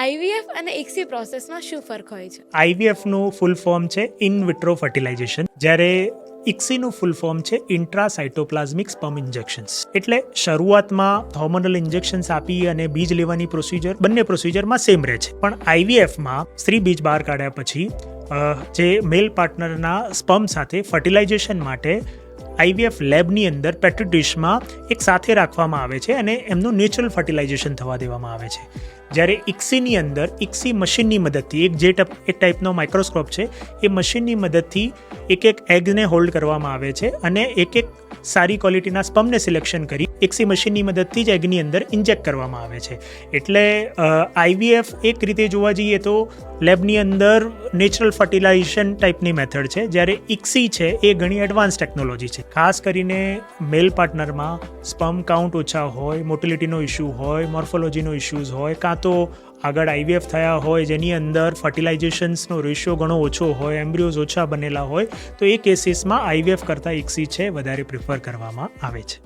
IVF અને ICSI પ્રોસેસમાં શું ફરક હોય છે? આઈવીએફનું ફૂલ ફોર્મ છે ઇન વિટ્રો ફર્ટિલાઇઝેશન જ્યારે ઇક્સીનું ફૂલ ફોર્મ છે ઇન્ટ્રાસાઇટોપ્લાઝમિક સ્પમ ઇન્જેક્શન્સ એટલે શરૂઆતમાં હોર્મોનલ ઇન્જેક્શન્સ આપી અને બીજ લેવાની પ્રોસિજર બંને પ્રોસિજરમાં સેમ રહે છે. પણ આઈવીએફમાં સ્ત્રી બીજ બહાર કાઢ્યા પછી જે મેલ પાર્ટનરના સ્પમ સાથે ફર્ટિલાઇઝેશન માટે આઈવીએફ લેબની અંદર પેટ્રી ડિશમાં એક સાથે રાખવામાં આવે છે અને એમનું નેચરલ ફર્ટિલાઇઝેશન થવા દેવામાં આવે છે. જ્યારે ઇક્સીની અંદર ઇક્સી મશીનની મદદથી, એક જે ટપ એક ટાઈપનો માઇક્રોસ્કોપ છે, એ મશીનની મદદથી એક એક એગને હોલ્ડ કરવામાં આવે છે અને એક એક સારી ક્વોલિટીના સ્પમને સિલેક્શન કરી ઇક્સી મશીનની મદદથી જ એગની અંદર ઇન્જેક્ટ કરવામાં આવે છે. એટલે આઈવીએફ એક રીતે જોવા જઈએ તો લેબની અંદર નેચરલ ફર્ટિલાઇઝેશન ટાઈપની મેથડ છે, જ્યારે ઇક્સી છે એ ઘણી એડવાન્સ ટેકનોલોજી છે. ખાસ કરીને મેલ પાર્ટનરમાં સ્પમ કાઉન્ટ ઓછા હોય મોટિલિટીનો ઇશ્યુ હોય મોર્ફોલોજીનો ઇશ્યુઝ હોય, કાં તો આગળ આઈવીએફ થયા હોય, જેની અંદર ફર્ટિલાઇઝેશન્સનો રેશિયો ઘણો ઓછો હોય એમ્બ્રિયોઝ ઓછા બનેલા હોય, તો એ કેસીસમાં આઈવીએફ કરતાં ઇક્સી છે વધારે પ્રિફર કરવામાં આવે છે.